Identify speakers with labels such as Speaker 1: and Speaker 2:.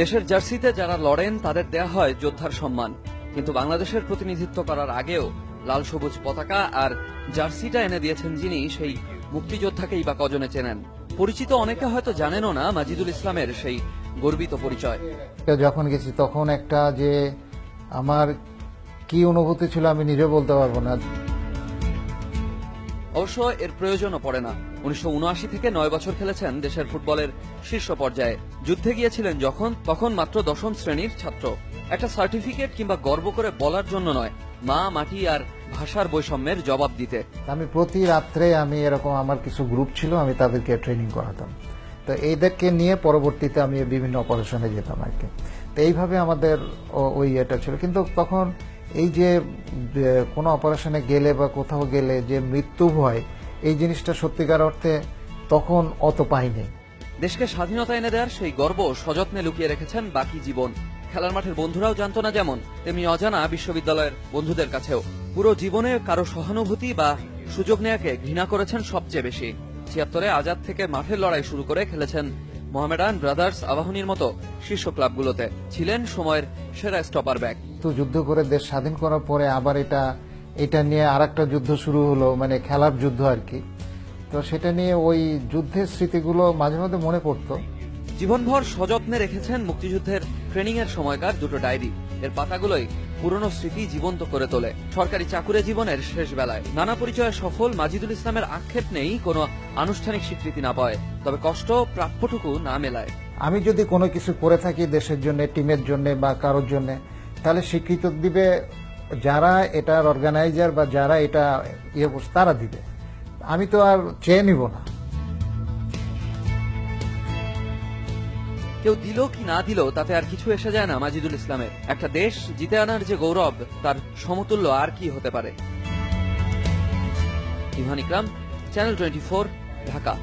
Speaker 1: দেশের জার্সিতে যারা লড়েন, তাদের দেয়া হয় যোদ্ধার সম্মান। কিন্তু বাংলাদেশের প্রতিনিধিত্ব করার আগেও লাল সবুজ পতাকা আর জার্সিটা এনে দিয়েছেন যিনি, সেই মুক্তিযোদ্ধাকেই বা কজনে চেনেন। পরিচিত অনেকে হয়তো জানেনও না মাজিদুল ইসলামের সেই গর্বিত পরিচয়।
Speaker 2: যখন গেছি, তখন একটা যে আমার কি অনুভূতি ছিল আমি নিজে বলতে পারব না।
Speaker 1: অবশ্য এর প্রয়োজনও পড়ে না। উনিশশো উনআশি থেকে নয় বছর খেলেছেন দেশের ফুটবলের শীর্ষ পর্যায়ে। যুদ্ধে গিয়েছিলেন যখন, তখন মাত্র দশম শ্রেণির ছাত্র। একটা সার্টিফিকেট কিংবা গর্ব করে বলার জন্য নয়, মা, মাটি আর ভাষার বৈষম্যের জবাব দিতে।
Speaker 2: আমি প্রতি রাত্রে আমি এরকম আমার কিছু গ্রুপ ছিল, আমি তাদেরকে ট্রেনিং করাতাম। তো এইদেরকে নিয়ে পরবর্তীতে আমি বিভিন্ন অপারেশনে যেতাম আর কি। তো এইভাবে আমাদের ওই এটা ছিল। কিন্তু তখন এই যে কোনো অপারেশনে গেলে বা কোথাও গেলে যে মৃত্যু ভয়, এই জিনিসটা সত্যিকার অর্থে তখন অত পাইনি।
Speaker 1: দেশকে স্বাধীনতা এনে দেওয়ার সেই গর্ব সযত্নে লুকিয়ে রেখেছেন বাকি জীবন। খেলার মাঠের বন্ধুরাও জানতো না যেমন, তেমনি অজানা বিশ্ববিদ্যালয়ের বন্ধুদের কাছেও। পুরো জীবনে কারও সহানুভূতি বা সুযোগ নেয়াকে ঘৃণা করেছেন সবচেয়ে বেশি। ছিয়াত্তরে আজাদ থেকে মাঠের লড়াই শুরু করে খেলেছেন মোহামেডান ব্রাদার্স আবাহনীর মতো শীর্ষ ক্লাবগুলোতে ছিলেন সময়ের সেরা স্টপার ব্যাক।
Speaker 2: তো যুদ্ধ করে দেশ স্বাধীন করার পরে আবার এটা এটা নিয়ে আর একটা যুদ্ধ শুরু হলো মানে খেলার যুদ্ধ আর কি। তো সেটা নিয়ে ওই যুদ্ধের স্মৃতিগুলো মাঝে মাঝে মনে পড়তো।
Speaker 1: জীবনভর সযত্নে রেখেছেন মুক্তিযুদ্ধের ট্রেনিং এর সময়কার দুটো ডায়েরি এর পাতাগুলোই পুরনো স্মৃতি জীবন্ত করে তোলে। সরকারি চাকুরে জীবনের শেষ বেলায়। নানা পরিচয়ে সফল মাজিদুল ইসলামের আক্ষেপ নেই কোনো আনুষ্ঠানিক স্বীকৃতি না পায় তবে কষ্ট প্রাপ্যটুকু না মেলায়।
Speaker 2: আমি যদি কোনো কিছু করে থাকি দেশের জন্য, টিমের জন্য বা কারোর জন্য, তাহলে স্বীকৃত দিবে যারা এটার অর্গানাইজার বা যারা এটা ইয়ে তারা দিবে। আমি তো আর চেয়ে নিব না।
Speaker 1: কেউ দিল কি না দিল, তাতে আর কিছু এসে যায় না মাজিদুল ইসলামের। একটা দেশ জিতে আনার যে গৌরব, তার সমতুল্য আর কি হতে পারে? Evan Ikram channel twenty Dhaka.